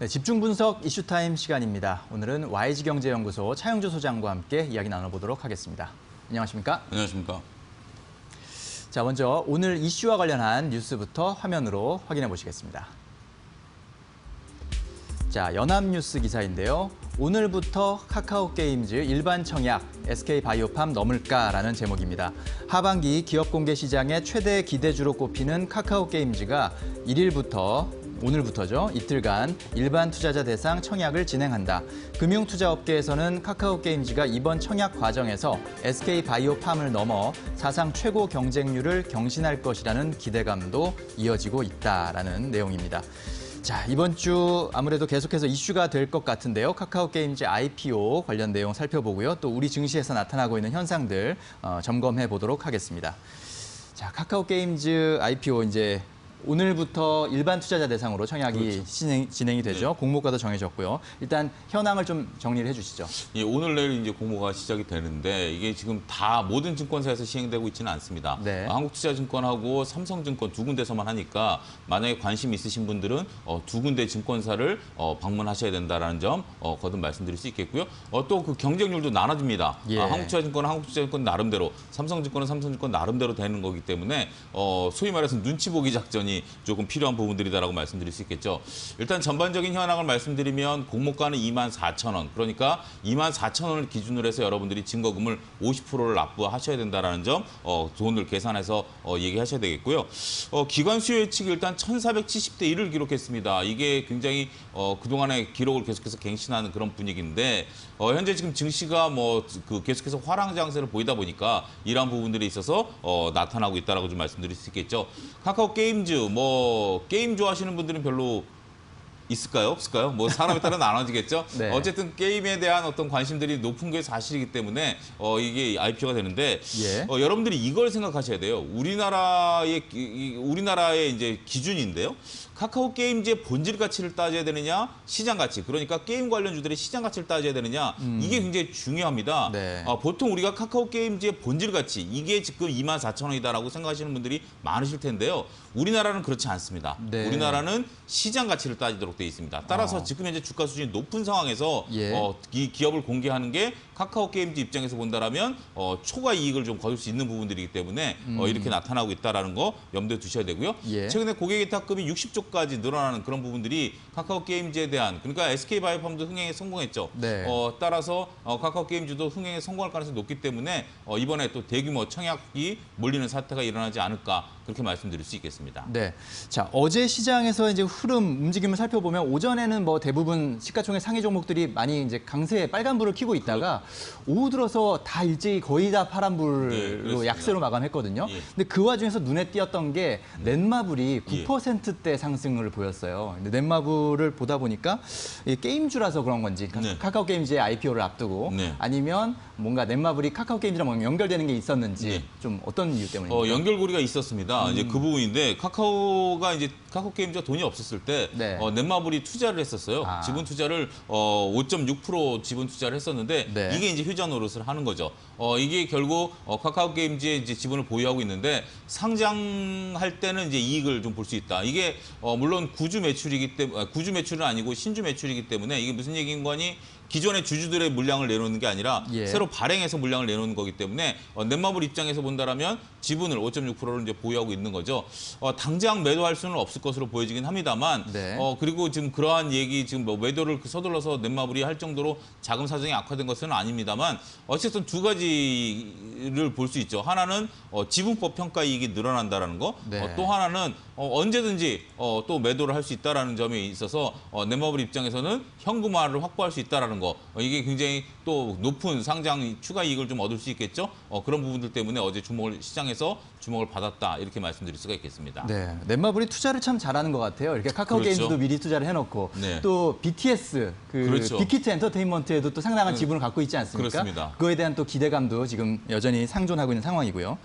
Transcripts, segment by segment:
네, 집중 분석 이슈 타임 시간입니다. 오늘은 YG경제연구소 차영주 소장과 함께 이야기 나눠보도록 하겠습니다. 안녕하십니까? 안녕하십니까. 자, 먼저 오늘 이슈와 관련한 뉴스부터 화면으로 확인해 보시겠습니다. 자, 연합뉴스 기사인데요. 오늘부터 카카오 게임즈 일반 청약 SK 바이오팜 넘을까라는 제목입니다. 하반기 기업 공개 시장의 최대 기대주로 꼽히는 카카오 게임즈가 1일부터 오늘부터죠. 이틀간 일반 투자자 대상 청약을 진행한다. 금융투자업계에서는 카카오 게임즈가 이번 청약 과정에서 SK 바이오팜을 넘어 사상 최고 경쟁률을 경신할 것이라는 기대감도 이어지고 있다라는 내용입니다. 자, 이번 주 아무래도 계속해서 이슈가 될 것 같은데요. 카카오 게임즈 IPO 관련 내용 살펴보고요. 또 우리 증시에서 나타나고 있는 현상들 어, 점검해 보도록 하겠습니다. 자, 카카오 게임즈 IPO 이제 오늘부터 일반 투자자 대상으로 청약이 진행, 진행이 되죠. 공모가도 정해졌고요. 일단 현황을 좀 정리를 해주시죠. 예, 오늘 내일 이제 공모가 시작이 되는데 이게 지금 다 모든 증권사에서 시행되고 있지는 않습니다. 네. 어, 한국투자증권하고 삼성증권 두 군데서만 하니까 만약에 관심 있으신 분들은 어, 두 군데 증권사를 어, 방문하셔야 된다라는 점 어, 거듭 말씀드릴 수 있겠고요. 어, 또 그 경쟁률도 나눠집니다. 예. 아, 한국투자증권은 한국투자증권 나름대로, 삼성증권은 삼성증권 나름대로 되는 거기 때문에 어, 소위 말해서 눈치 보기 작전이 조금 필요한 부분들이다라고 말씀드릴 수 있겠죠. 일단 전반적인 현황을 말씀드리면 공모가는 2만 4천 원. 그러니까 2만 4천 원을 기준으로 해서 여러분들이 증거금을 50%를 납부하셔야 된다라는 점 어, 돈을 계산해서 어, 얘기하셔야 되겠고요. 어, 기관 수요 예측이 일단 1,470대 1을 기록했습니다. 이게 굉장히 어, 그동안의 기록을 계속해서 갱신하는 그런 분위기인데 어, 현재 지금 증시가 뭐 그 계속해서 화랑 장세를 보이다 보니까 이러한 부분들이 있어서 어, 나타나고 있다라고 좀 말씀드릴 수 있겠죠. 카카오 게임즈 뭐 게임 좋아하시는 분들은 별로 있을까요? 없을까요? 뭐 사람에 따라 나눠지겠죠. 네. 어쨌든 게임에 대한 어떤 관심들이 높은 게 사실이기 때문에 어, 이게 IPO가 되는데 예. 어, 여러분들이 이걸 생각하셔야 돼요. 우리나라의 기- 이- 우리나라의 이제 기준인데요. 카카오 게임즈의 본질 가치를 따져야 되느냐, 시장 가치. 그러니까 게임 관련주들의 시장 가치를 따져야 되느냐. 이게 굉장히 중요합니다. 음. 네. 어, 보통 우리가 카카오 게임즈의 본질 가치 이게 지금 2만 4천 원이다라고 생각하시는 분들이 많으실 텐데요. 우리나라는 그렇지 않습니다. 네. 우리나라는 시장 가치를 따지도록 돼 있습니다. 따라서 어. 지금 현재 주가 수준이 높은 상황에서 예. 어, 이 기업을 공개하는 게 카카오 게임즈 입장에서 본다라면 어, 초과 이익을 좀 거둘 수 있는 부분들이기 때문에 어, 이렇게 나타나고 있다라는 거 염두에 두셔야 되고요. 음. 예. 최근에 고객 예탁금이 60조 까지 늘어나는 그런 부분들이 카카오 게임즈에 대한 그러니까 SK 바이오팜도 흥행에 성공했죠. 네. 어, 따라서 어, 카카오 게임즈도 흥행에 성공할 가능성이 높기 때문에 어, 이번에 또 대규모 청약이 몰리는 사태가 일어나지 않을까 그렇게 말씀드릴 수 있겠습니다. 네. 자, 어제 시장에서 이제 흐름 움직임을 살펴보면 오전에는 뭐 대부분 시가총액 상위 종목들이 많이 이제 강세에 빨간불을 켜고 있다가 오후 들어서 다 일제히 거의 다 네, 파란불로 그렇습니다. 약세로 마감했거든요. 예. 근데 그 와중에서 눈에 띄었던 게 넷마블이 예. 9%대 상승 을 보였어요. 근데 넷마블을 보다 보니까 이 게임주라서 그런 건지 카- 네. 카카오 게임즈의 IPO를 앞두고 네. 아니면 뭔가 넷마블이 카카오 게임즈랑 뭔가 연결되는 게 있었는지 네. 좀 어떤 이유 때문입니까? 어, 연결고리가 있었습니다. 이제 음. 그 부분인데 카카오가 이제 카카오 게임즈가 돈이 없었을 때 네. 어, 넷마블이 투자를 했었어요. 아. 지분 투자를 어, 5.6% 지분 투자를 했었는데 네. 이게 이제 휴자 노릇을 하는 거죠. 어, 이게 결국 어, 카카오 게임즈의 이제 지분을 보유하고 있는데 상장할 때는 이제 이익을 좀 볼 수 있다. 이게 어, 물론 구주 매출이기 때문에 구주 매출은 아니고 신주 매출이기 때문에 이게 무슨 얘기인 거니? 기존의 주주들의 물량을 내놓는 게 아니라 예. 새로 발행해서 물량을 내놓는 거기 때문에 어, 넷마블 입장에서 본다라면 지분을 5.6%를 이제 보유하고 있는 거죠. 어, 당장 매도할 수는 없을 것으로 보여지긴 합니다만, 네. 어, 그리고 지금 그러한 얘기 지금 뭐 매도를 서둘러서 넷마블이 할 정도로 자금 사정이 악화된 것은 아닙니다만, 어쨌든 두 가지를 볼 수 있죠. 하나는 어, 지분법 평가 이익이 늘어난다라는 거, 네. 어, 또 하나는 어, 언제든지 어, 또 매도를 할 수 있다라는 점에 있어서 어, 넷마블 입장에서는 현금화를 확보할 수 있다라는 거, 어, 이게 굉장히 또 높은 상장 추가 이익을 좀 얻을 수 있겠죠. 어, 그런 부분들 때문에 어제 주목을 시장에서 주목을 받았다 이렇게 말씀드릴 수가 있겠습니다. 네, 넷마블이 투자를 참 잘하는 것 같아요. 이렇게 카카오 그렇죠. 게임즈도 미리 투자를 해놓고 네. 또 BTS 그 그렇죠. 빅히트 엔터테인먼트에도 또 상당한 지분을 갖고 있지 않습니까? 그렇습니다. 그거에 대한 또 기대감도 지금 여전히 상존하고 있는 상황이고요.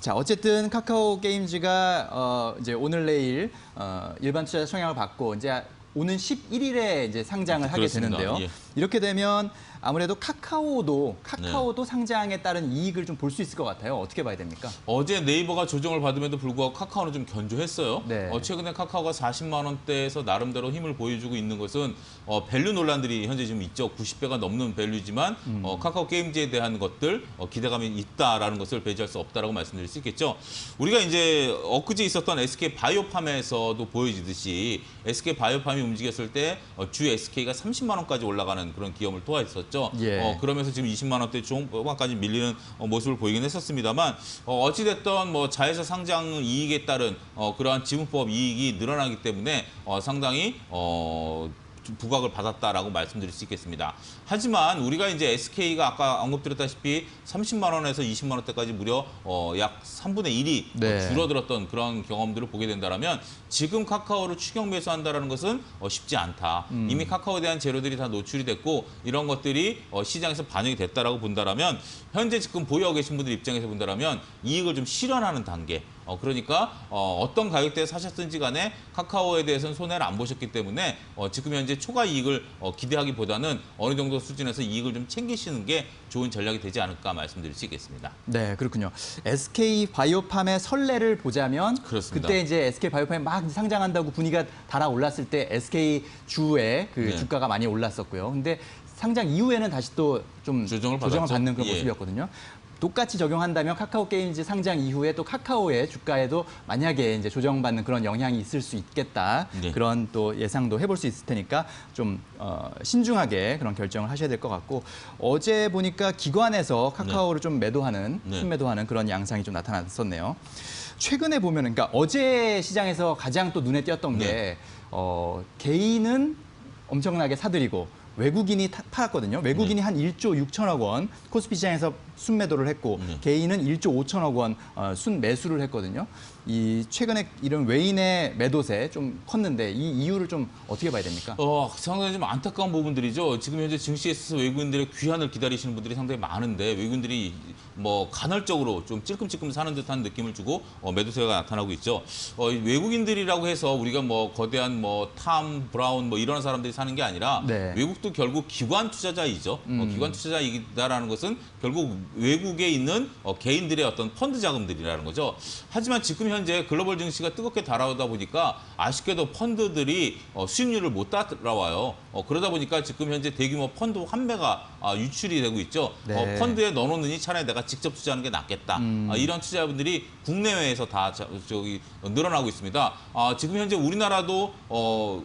자, 어쨌든 카카오 게임즈가 어, 이제 오늘 내일 어, 일반 투자 청약을 받고 이제 오는 11일에 이제 상장을 하게 그렇습니다. 되는데요. 예. 이렇게 되면 아무래도 카카오도 카카오도 상장에 따른 이익을 좀 볼 수 있을 것 같아요. 어떻게 봐야 됩니까? 어제 네이버가 조정을 받음에도 불구하고 카카오는 좀 견조했어요. 네. 어, 최근에 카카오가 40만 원대에서 나름대로 힘을 보여주고 있는 것은 어, 밸류 논란들이 현재 지금 있죠. 90배가 넘는 밸류지만 음. 어, 카카오 게임즈에 대한 것들 어, 기대감이 있다라는 것을 배제할 수 없다라고 말씀드릴 수 있겠죠. 우리가 이제 엊그제 있었던 SK 바이오팜에서도 보여지듯이 SK 바이오팜이 움직였을 때 어, 주 SK가 30만 원까지 올라가는 그런 기염을 토하했었죠. 예. 어, 그러면서 지금 20만 원대 중반까지 밀리는 어, 모습을 보이긴 했었습니다만 어, 어찌됐던 뭐 자회사 상장 이익에 따른 어, 그러한 지분법 이익이 늘어나기 때문에 어, 상당히 어, 좀 부각을 받았다라고 말씀드릴 수 있겠습니다. 하지만 우리가 이제 SK가 아까 언급드렸다시피 30만 원에서 20만 원대까지 무려 어, 약 3분의 1이 네. 줄어들었던 그런 경험들을 보게 된다면 지금 카카오를 추격 매수한다라는 것은 어, 쉽지 않다. 이미 카카오에 대한 재료들이 다 노출이 됐고 이런 것들이 어, 시장에서 반영이 됐다라고 본다라면 현재 지금 보유하고 계신 분들 입장에서 본다라면 이익을 좀 실현하는 단계. 어, 그러니까 어, 어떤 가격대에 사셨든지 간에 카카오에 대해서는 손해를 안 보셨기 때문에 어, 지금 현재 초과 이익을 어, 기대하기보다는 어느 정도 수준에서 이익을 좀 챙기시는 게 좋은 전략이 되지 않을까 말씀드릴 수 있겠습니다. 네, 그렇군요. SK 바이오팜의 선례를 보자면 그렇습니다. 그때 이제 SK 바이오팜이 막 상장한다고 분위기가 달아올랐을 때 SK 주의 그 네. 주가가 많이 올랐었고요. 근데 상장 이후에는 다시 또 좀 조정을 조정을. 받는 그런 예. 모습이었거든요. 똑같이 적용한다면 카카오 게임즈 상장 이후에 또 카카오의 주가에도 만약에 이제 조정받는 그런 영향이 있을 수 있겠다. 네. 그런 또 예상도 해볼 수 있을 테니까 좀 어, 신중하게 그런 결정을 하셔야 될 것 같고 어제 보니까 기관에서 카카오를 좀 매도하는 네. 순매도하는 그런 양상이 좀 나타났었네요. 최근에 보면은 그러니까 어제 시장에서 가장 또 눈에 띄었던 게 네. 어, 개인은 엄청나게 사들이고 외국인이 타- 팔았거든요. 외국인이 한 1조 6천억 원 코스피 시장에서 순매도를 했고 네. 개인은 1조 5천억 원 어, 순매수를 했거든요. 이 최근에 이런 외인의 매도세 좀 컸는데 이 이유를 좀 어떻게 봐야 됩니까? 어, 상당히 좀 안타까운 부분들이죠. 지금 현재 증시에 있어서 외국인들의 귀환을 기다리시는 분들이 상당히 많은데 외국인들이 뭐 간헐적으로 좀 찔끔찔끔 사는 듯한 느낌을 주고 어, 매도세가 나타나고 있죠. 어, 이 외국인들이라고 해서 우리가 뭐 거대한 뭐 탐, 브라운 뭐 이런 사람들이 사는 게 아니라 네. 외국도 결국 기관 투자자이죠. 어, 음. 기관 투자자이다라는 것은 결국 외국에 있는 어, 개인들의 어떤 펀드 자금들이라는 거죠. 하지만 지금 현재 글로벌 증시가 뜨겁게 달아오다 보니까 아쉽게도 펀드들이 어, 수익률을 못 따라와요. 어, 그러다 보니까 지금 현재 대규모 펀드 환매가 아, 유출이 되고 있죠. 네. 어, 펀드에 넣어놓느니 차라리 내가 직접 투자하는 게 낫겠다. 음. 아, 이런 투자분들이 국내외에서 다 자- 저기 늘어나고 있습니다. 아, 지금 현재 우리나라도 어,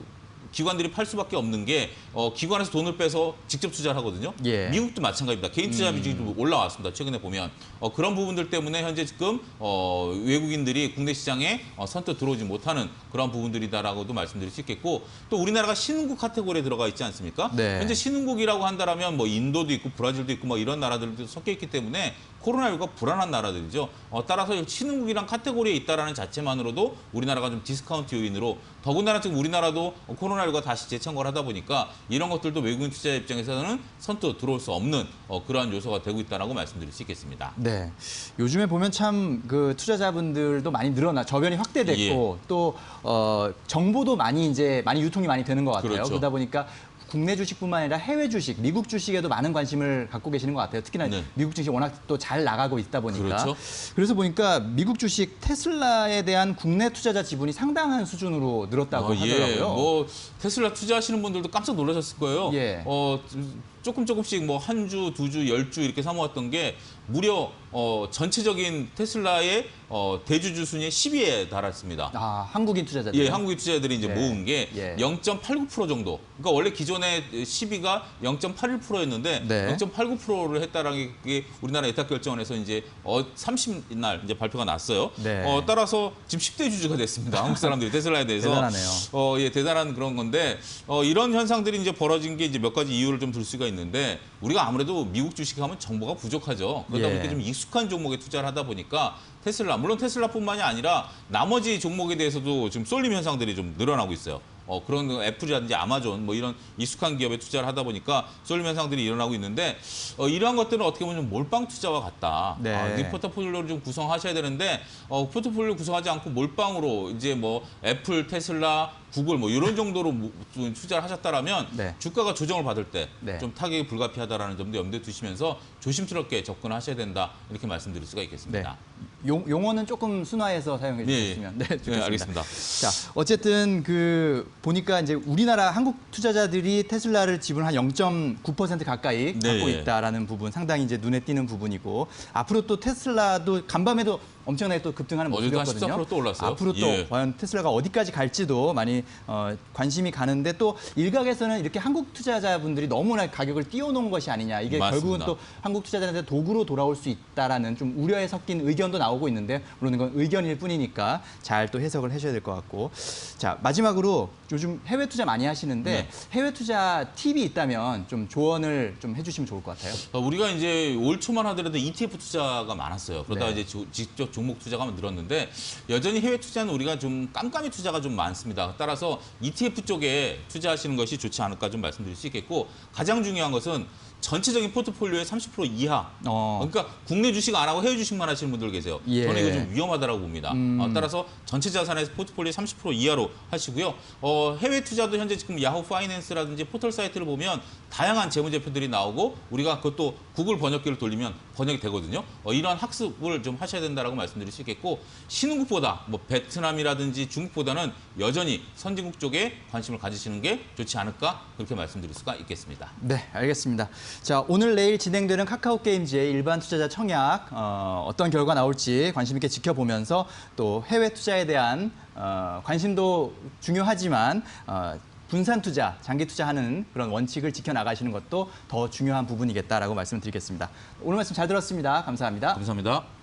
기관들이 팔 수밖에 없는 게 어, 기관에서 돈을 빼서 직접 투자를 하거든요. 예. 미국도 마찬가지입니다. 개인 투자 비중이 좀 올라왔습니다. 최근에 보면 어, 그런 부분들 때문에 현재 지금 어, 외국인들이 국내 시장에 어, 선뜻 들어오지 못하는 그런 부분들이다라고도 말씀드릴 수 있겠고 또 우리나라가 신흥국 카테고리에 들어가 있지 않습니까? 네. 현재 신흥국이라고 한다라면 뭐 인도도 있고 브라질도 있고 뭐 이런 나라들도 섞여 있기 때문에 코로나19가 불안한 나라들이죠. 어, 따라서 신흥국이란 카테고리에 있다라는 자체만으로도 우리나라가 좀 디스카운트 요인으로 더군다나 지금 우리나라도 코로나19가 다시 재창궐 하다 보니까 이런 것들도 외국인 투자 입장에서는 선뜻 들어올 수 없는 어, 그러한 요소가 되고 있다라고 말씀드릴 수 있겠습니다. 네. 요즘에 보면 참 그 투자자분들도 많이 늘어나 저변이 확대됐고 예. 또 어, 정보도 많이 이제 많이 유통이 많이 되는 것 같아요. 그렇죠. 그러다 보니까 국내 주식뿐만 아니라 해외 주식, 미국 주식에도 많은 관심을 갖고 계시는 것 같아요. 특히나 네. 미국 주식 워낙 또 잘 나가고 있다 보니까. 그렇죠. 래서 보니까 미국 주식 테슬라에 대한 국내 투자자 지분이 상당한 수준으로 늘었다고 어, 예, 하더라고요. 뭐 테슬라 투자하시는 분들도 깜짝 놀라셨을 거예요. 예. 어, 조금 조금씩 뭐 한 주, 두 주, 열 주 이렇게 사모았던 게 무려 어, 전체적인 테슬라의 어, 대주주 순위의 10위에 달았습니다. 아, 한국인 투자자들. 예, 한국인 투자자들이 이제 예. 모은 게 예. 0.89% 정도. 그러니까 원래 기존에 10위가 0.81%였는데 네. 0.89%를 했다라는 게 우리나라 예탁 결정원에서 이제 어 30날 이제 발표가 났어요. 네. 어 따라서 지금 10대 주주가 됐습니다. 한국 사람들이 테슬라에 대해서 대단하네요. 어, 예, 대단한 그런 건데 어, 이런 현상들이 이제 벌어진 게 이제 몇 가지 이유를 좀 들 수가 있는데 우리가 아무래도 미국 주식하면 정보가 부족하죠. 그러다 예. 보니까 좀 익숙한 종목에 투자를 하다 보니까 테슬라 물론 테슬라뿐만이 아니라 나머지 종목에 대해서도 지금 쏠림 현상들이 좀 늘어나고 있어요. 어, 그런 그 애플이라든지 아마존 뭐 이런 익숙한 기업에 투자를 하다 보니까 쏠림 현상들이 일어나고 있는데 어, 이러한 것들은 어떻게 보면 좀 몰빵 투자와 같다. 네. 아, 네 포트폴리오를 좀 구성하셔야 되는데 어, 포트폴리오 구성하지 않고 몰빵으로 이제 뭐 애플, 테슬라, 구글 뭐 이런 정도로 뭐 투자를 하셨다라면 네. 주가가 조정을 받을 때 네. 좀 타격이 불가피하다라는 점도 염두에 두시면서 조심스럽게 접근하셔야 된다 이렇게 말씀드릴 수가 네. 있겠습니다. 용, 용어는 조금 순화해서 사용해 예, 예. 주셨으면 네, 좋겠습니다. 네, 알겠습니다. 자, 어쨌든 그 보니까 이제 우리나라 한국 투자자들이 테슬라를 지분 한 0.9% 가까이 네, 갖고 예. 있다라는 부분 상당히 이제 눈에 띄는 부분이고 앞으로 또 테슬라도 간밤에도 엄청나게 또 급등하는 모습이었거든요. 14%또 올랐어요. 앞으로 또 예. 과연 테슬라가 어디까지 갈지도 많이 어, 관심이 가는데 또 일각에서는 이렇게 한국 투자자분들이 너무나 가격을 띄워놓은 것이 아니냐 이게 맞습니다. 결국은 또 한국 투자자들한테 도구로 돌아올 수 있다라는 좀 우려에 섞인 의견도 나오고 있는데 물론 이건 의견일 뿐이니까 잘 또 해석을 하셔야 될 것 같고 자 마지막으로 요즘 해외 투자 많이 하시는데 네. 해외 투자 팁이 있다면 좀 조언을 좀 해주시면 좋을 것 같아요. 어, 우리가 이제 올 초만 하더라도 ETF 투자가 많았어요. 그러다가 네. 이제 조- 직접 종목 투자가 늘었는데 여전히 해외 투자는 우리가 좀 깜깜이 투자가 좀 많습니다. 따라서 ETF 쪽에 투자하시는 것이 좋지 않을까 좀 말씀드릴 수 있겠고 가장 중요한 것은 전체적인 포트폴리오의 30% 이하. 어. 그러니까 국내 주식 안 하고 해외 주식만 하시는 분들 계세요. 예. 음. 저는 이거 좀 위험하다라고 봅니다. 어, 따라서 전체 자산의 포트폴리오 30% 이하로 하시고요. 어, 해외 투자도 현재 지금 야후 파이낸스라든지 포털 사이트를 보면 다양한 재무제표들이 나오고 우리가 그것도 구글 번역기를 돌리면 번역이 되거든요. 어, 이런 학습을 좀 하셔야 된다라고 말씀드릴 수 있겠고 신흥국보다 뭐 베트남이라든지 중국보다는 여전히 선진국 쪽에 관심을 가지시는 게 좋지 않을까 그렇게 말씀드릴 수가 있겠습니다. 네, 알겠습니다. 자, 오늘 내일 진행되는 카카오 게임즈의 일반 투자자 청약 어, 어떤 결과 나올지 관심 있게 지켜보면서 또 해외 투자에 대한 어, 관심도 중요하지만 어, 분산 투자, 장기 투자하는 그런 원칙을 지켜나가시는 것도 더 중요한 부분이겠다라고 말씀을 드리겠습니다. 오늘 말씀 잘 들었습니다. 감사합니다. 감사합니다.